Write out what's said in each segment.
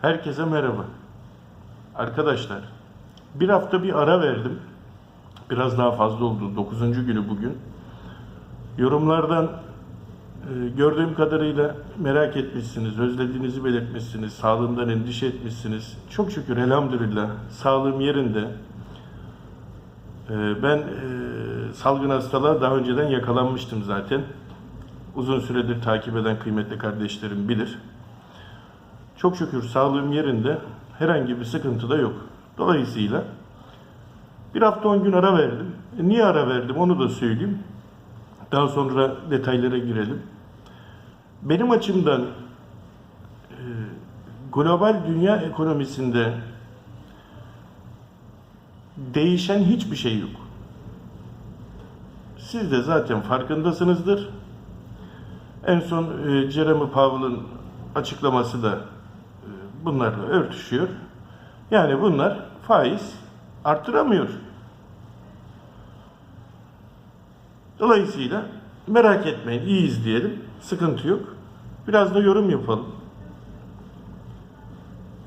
Herkese merhaba. Arkadaşlar, bir hafta bir ara verdim. Biraz daha fazla oldu. 9. günü bugün. Yorumlardan e, gördüğüm kadarıyla merak etmişsiniz, özlediğinizi belirtmişsiniz, sağlığımdan endişe etmişsiniz. Çok şükür elhamdülillah sağlığım yerinde. E, ben e, salgın hastalığa daha önceden yakalanmıştım zaten. Uzun süredir takip eden kıymetli kardeşlerim bilir. Çok şükür sağlığım yerinde. Herhangi bir sıkıntı da yok. Dolayısıyla bir hafta 10 gün ara verdim. E, niye ara verdim onu da söyleyeyim. Daha sonra detaylara girelim. Benim açımdan e, global dünya ekonomisinde değişen hiçbir şey yok. Siz de zaten farkındasınızdır. En son e, Jeremy Powell'ın açıklaması da bunlarla örtüşüyor. Yani bunlar faiz arttıramıyor. Dolayısıyla merak etmeyin, iyiyiz diyelim. Sıkıntı yok. Biraz da yorum yapalım.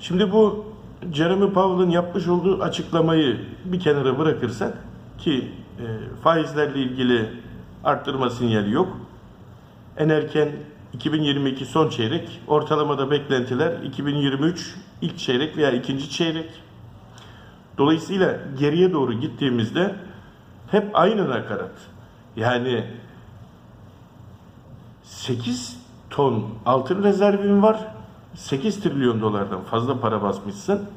Şimdi bu Jeremy Powell'ın yapmış olduğu açıklamayı bir kenara bırakırsak ki e, faizlerle ilgili arttırma sinyali yok. En erken 2022 son çeyrek, ortalamada beklentiler 2023 ilk çeyrek veya ikinci çeyrek. Dolayısıyla geriye doğru gittiğimizde hep aynı nakarat. Yani 8 ton altın rezervin var. 8 trilyon dolardan fazla para basmışsın.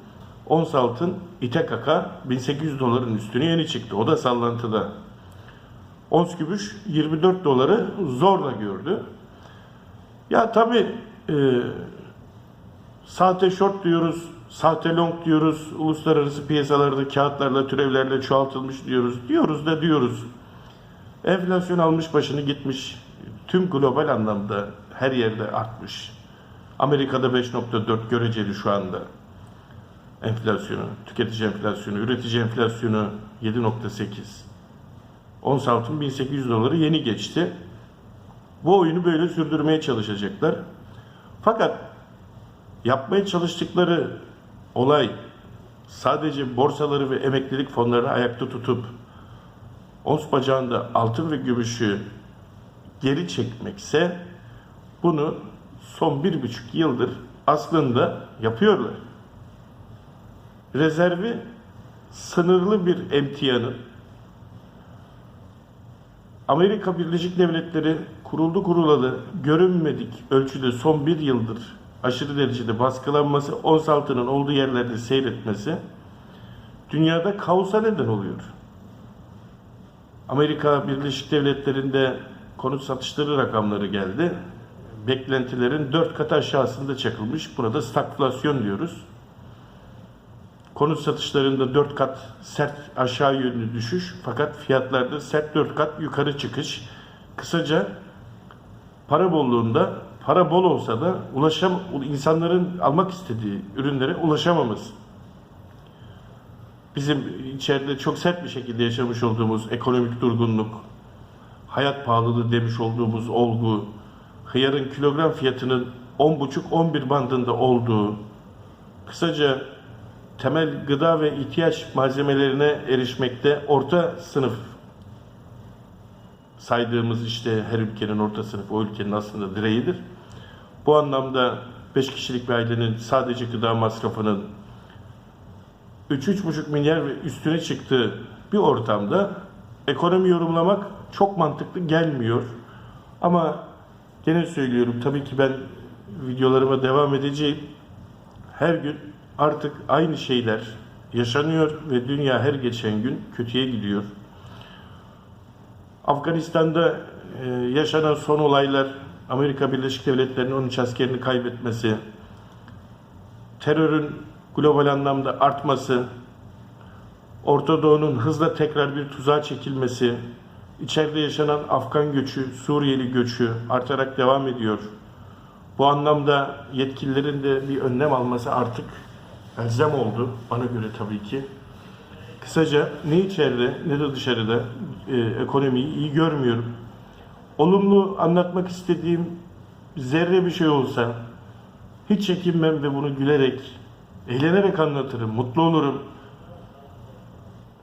Ons altın ite kaka 1800 doların üstüne yeni çıktı. O da sallantıda. Ons gümüş 24 doları zorla gördü. Ya tabi e, sahte short diyoruz, sahte long diyoruz, uluslararası piyasalarda kağıtlarla, türevlerle çoğaltılmış diyoruz. Diyoruz da diyoruz. Enflasyon almış başını gitmiş. Tüm global anlamda her yerde artmış. Amerika'da 5.4 göreceli şu anda. Enflasyonu, tüketici enflasyonu, üretici enflasyonu 7.8. Ons altın 1800 doları yeni geçti. Bu oyunu böyle sürdürmeye çalışacaklar. Fakat yapmaya çalıştıkları olay sadece borsaları ve emeklilik fonlarını ayakta tutup ons bacağında altın ve gümüşü geri çekmekse bunu son bir buçuk yıldır aslında yapıyorlar. Rezervi sınırlı bir emtianın Amerika Birleşik Devletleri kuruldu kurulalı görünmedik ölçüde son bir yıldır aşırı derecede baskılanması, ons altının olduğu yerlerde seyretmesi dünyada kaosa neden oluyor. Amerika Birleşik Devletleri'nde konut satışları rakamları geldi. Beklentilerin dört katı aşağısında çakılmış. Burada stagflasyon diyoruz. Konut satışlarında 4 kat sert aşağı yönlü düşüş fakat fiyatlarda sert 4 kat yukarı çıkış. Kısaca para bolluğunda para bol olsa da ulaşam insanların almak istediği ürünlere ulaşamaması. Bizim içeride çok sert bir şekilde yaşamış olduğumuz ekonomik durgunluk, hayat pahalılığı demiş olduğumuz olgu, hıyarın kilogram fiyatının 10,5-11 bandında olduğu, kısaca temel gıda ve ihtiyaç malzemelerine erişmekte orta sınıf saydığımız işte her ülkenin orta sınıf o ülkenin aslında direğidir. Bu anlamda 5 kişilik bir ailenin sadece gıda masrafının 3-3,5 milyar ve üstüne çıktığı bir ortamda ekonomi yorumlamak çok mantıklı gelmiyor. Ama gene söylüyorum tabii ki ben videolarıma devam edeceğim. Her gün artık aynı şeyler yaşanıyor ve dünya her geçen gün kötüye gidiyor. Afganistan'da e, yaşanan son olaylar, Amerika Birleşik Devletleri'nin 13 askerini kaybetmesi, terörün global anlamda artması, Orta Doğu'nun hızla tekrar bir tuzağa çekilmesi, içeride yaşanan Afgan göçü, Suriyeli göçü artarak devam ediyor. Bu anlamda yetkililerin de bir önlem alması artık elzem oldu bana göre tabii ki. Kısaca ne içeride ne de dışarıda e, ekonomiyi iyi görmüyorum. Olumlu anlatmak istediğim zerre bir şey olsa Hiç çekinmem ve bunu gülerek, eğlenerek anlatırım, mutlu olurum.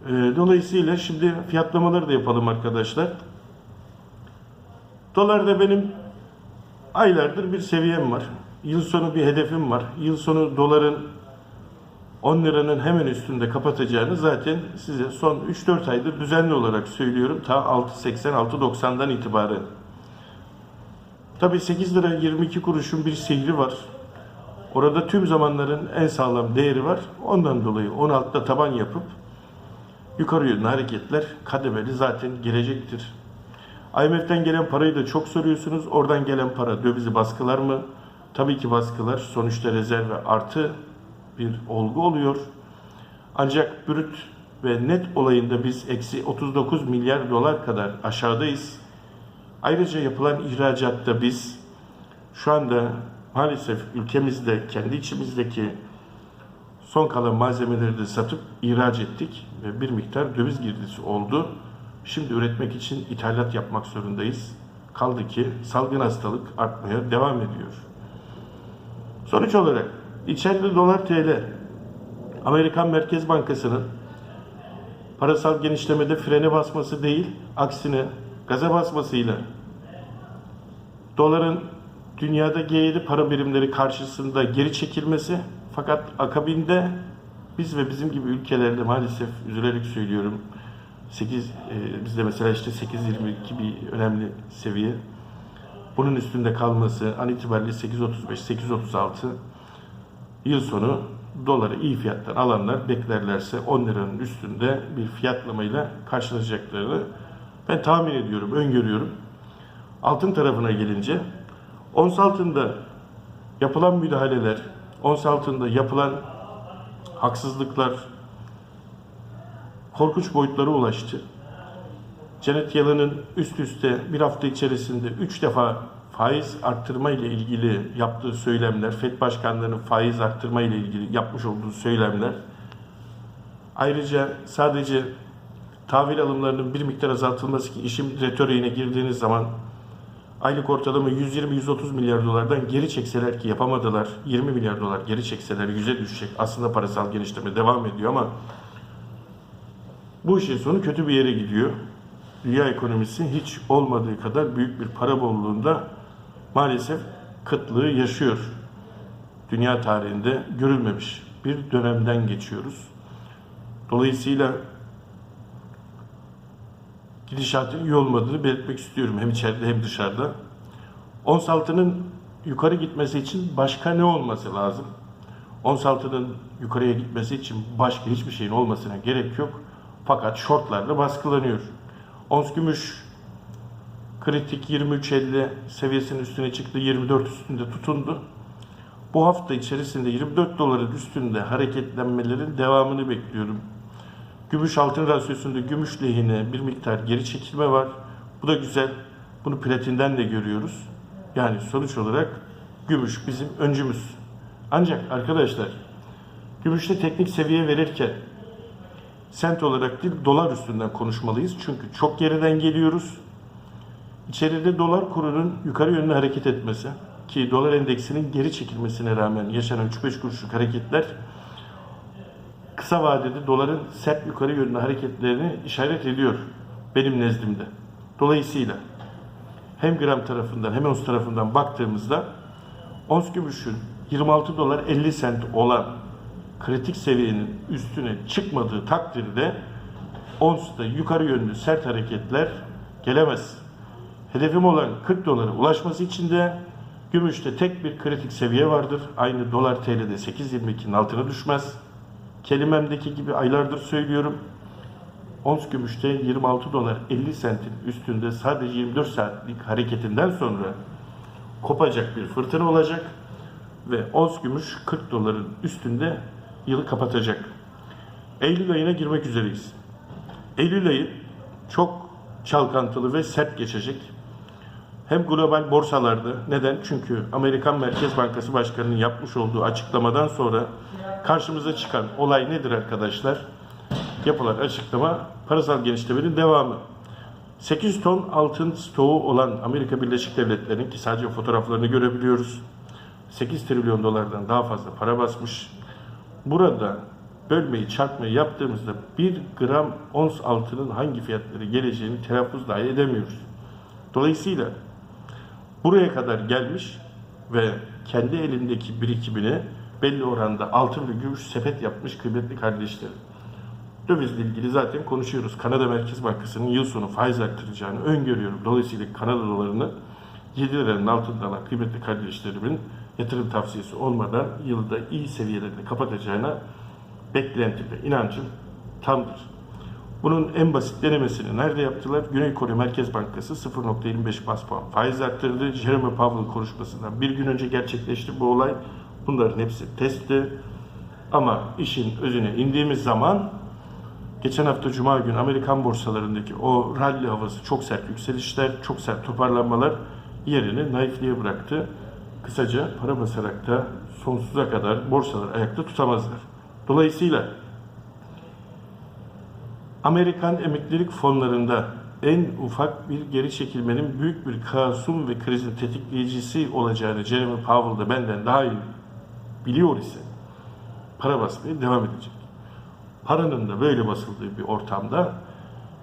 Ee, Dolayısıyla şimdi fiyatlamaları da yapalım arkadaşlar. Dolarda benim aylardır bir seviyem var. Yıl sonu bir hedefim var. Yıl sonu doların 10 liranın hemen üstünde kapatacağını zaten size son 3-4 aydır düzenli olarak söylüyorum. Ta 6.80-6.90'dan itibaren. Tabi 8 lira 22 kuruşun bir sihri var. Orada tüm zamanların en sağlam değeri var. Ondan dolayı 16'da taban yapıp yukarı yönlü hareketler kademeli zaten gelecektir. IMF'den gelen parayı da çok soruyorsunuz. Oradan gelen para dövizi baskılar mı? Tabii ki baskılar. Sonuçta rezerv ve artı bir olgu oluyor. Ancak brüt ve net olayında biz eksi 39 milyar dolar kadar aşağıdayız. Ayrıca yapılan ihracatta biz şu anda maalesef ülkemizde kendi içimizdeki son kalan malzemeleri de satıp ihraç ettik ve bir miktar döviz girdisi oldu. Şimdi üretmek için ithalat yapmak zorundayız. Kaldı ki salgın hastalık artmaya devam ediyor. Sonuç olarak içeride dolar TL Amerikan Merkez Bankası'nın parasal genişlemede frene basması değil, aksine gaza basmasıyla doların dünyada G7 para birimleri karşısında geri çekilmesi fakat akabinde biz ve bizim gibi ülkelerde maalesef üzülerek söylüyorum 8 e, bizde mesela işte 8.22 bir önemli seviye. Bunun üstünde kalması an itibariyle 8.35 8.36 yıl sonu doları iyi fiyattan alanlar beklerlerse 10 liranın üstünde bir fiyatlamayla karşılaşacaklarını ben tahmin ediyorum, öngörüyorum. Altın tarafına gelince ons altında yapılan müdahaleler, ons altında yapılan haksızlıklar korkunç boyutlara ulaştı. Janet Yellen'ın üst üste bir hafta içerisinde 3 defa faiz arttırma ile ilgili yaptığı söylemler, FED başkanlarının faiz arttırma ile ilgili yapmış olduğu söylemler, ayrıca sadece tahvil alımlarının bir miktar azaltılması ki işin retoriğine girdiğiniz zaman aylık ortalama 120-130 milyar dolardan geri çekseler ki yapamadılar, 20 milyar dolar geri çekseler 100'e düşecek. Aslında parasal genişleme devam ediyor ama bu işin sonu kötü bir yere gidiyor. Dünya ekonomisi hiç olmadığı kadar büyük bir para bolluğunda maalesef kıtlığı yaşıyor. Dünya tarihinde görülmemiş bir dönemden geçiyoruz. Dolayısıyla gidişatın iyi olmadığını belirtmek istiyorum hem içeride hem dışarıda. Ons altının yukarı gitmesi için başka ne olması lazım? Ons altının yukarıya gitmesi için başka hiçbir şeyin olmasına gerek yok. Fakat shortlarla baskılanıyor. Ons gümüş kritik 23.50 seviyesinin üstüne çıktı. 24 üstünde tutundu. Bu hafta içerisinde 24 doların üstünde hareketlenmelerin devamını bekliyorum. Gümüş altın rasyosunda gümüş lehine bir miktar geri çekilme var. Bu da güzel. Bunu platinden de görüyoruz. Yani sonuç olarak gümüş bizim öncümüz. Ancak arkadaşlar gümüşte teknik seviye verirken sent olarak değil dolar üstünden konuşmalıyız. Çünkü çok geriden geliyoruz. İçeride dolar kurunun yukarı yönlü hareket etmesi ki dolar endeksinin geri çekilmesine rağmen yaşanan 3-5 kuruşluk hareketler kısa vadede doların sert yukarı yönlü hareketlerini işaret ediyor benim nezdimde. Dolayısıyla hem gram tarafından hem ons tarafından baktığımızda ons gümüşün 26 dolar 50 sent olan kritik seviyenin üstüne çıkmadığı takdirde onsta yukarı yönlü sert hareketler gelemez. Hedefim olan 40 dolara ulaşması için de gümüşte tek bir kritik seviye vardır. Aynı dolar TL'de 8.22'nin altına düşmez. Kelimemdeki gibi aylardır söylüyorum. Ons gümüşte 26 dolar 50 sentin üstünde sadece 24 saatlik hareketinden sonra kopacak bir fırtına olacak ve ons gümüş 40 doların üstünde yılı kapatacak. Eylül ayına girmek üzereyiz. Eylül ayı çok çalkantılı ve sert geçecek. Hem global borsalarda neden? Çünkü Amerikan Merkez Bankası Başkanı'nın yapmış olduğu açıklamadan sonra karşımıza çıkan olay nedir arkadaşlar? Yapılan açıklama parasal genişlemenin devamı. 8 ton altın stoğu olan Amerika Birleşik Devletleri'nin ki sadece fotoğraflarını görebiliyoruz. 8 trilyon dolardan daha fazla para basmış. Burada bölmeyi çarpmayı yaptığımızda 1 gram ons altının hangi fiyatları geleceğini telaffuz dahi edemiyoruz. Dolayısıyla buraya kadar gelmiş ve kendi elindeki birikimini belli oranda altın ve gümüş sepet yapmış kıymetli kardeşlerim. Dövizle ilgili zaten konuşuyoruz. Kanada Merkez Bankası'nın yıl sonu faiz arttıracağını öngörüyorum. Dolayısıyla Kanada dolarını 7 liranın altında alan kıymetli kardeşlerimin yatırım tavsiyesi olmadan yılda iyi seviyelerde kapatacağına beklentim ve inancım tamdır. Bunun en basit denemesini nerede yaptılar? Güney Kore Merkez Bankası 0.25 bas puan faiz arttırdı. Jerome Powell konuşmasından bir gün önce gerçekleşti bu olay. Bunların hepsi testti. Ama işin özüne indiğimiz zaman geçen hafta Cuma günü Amerikan borsalarındaki o rally havası çok sert yükselişler, çok sert toparlanmalar yerini naifliğe bıraktı. Kısaca para basarak da sonsuza kadar borsalar ayakta tutamazlar. Dolayısıyla Amerikan emeklilik fonlarında en ufak bir geri çekilmenin büyük bir kaosun ve krizin tetikleyicisi olacağını Jeremy Powell da benden daha iyi biliyor ise para basmaya devam edecek. Paranın da böyle basıldığı bir ortamda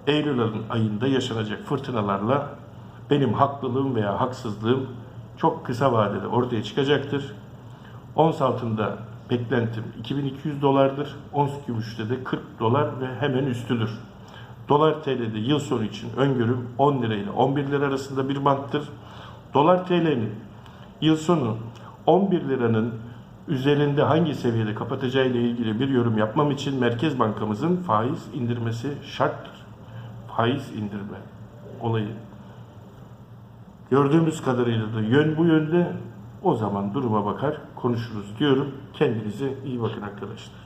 Eylül ayında yaşanacak fırtınalarla benim haklılığım veya haksızlığım çok kısa vadede ortaya çıkacaktır. Ons altında beklentim 2200 dolardır. Ons gümüşte de 40 dolar ve hemen üstüdür. Dolar TL'de yıl sonu için öngörüm 10 lira ile 11 lira arasında bir banttır. Dolar TL'nin yıl sonu 11 liranın üzerinde hangi seviyede kapatacağı ile ilgili bir yorum yapmam için Merkez Bankamızın faiz indirmesi şarttır. Faiz indirme olayı. Gördüğümüz kadarıyla da yön bu yönde. O zaman duruma bakar konuşuruz diyorum. Kendinize iyi bakın arkadaşlar.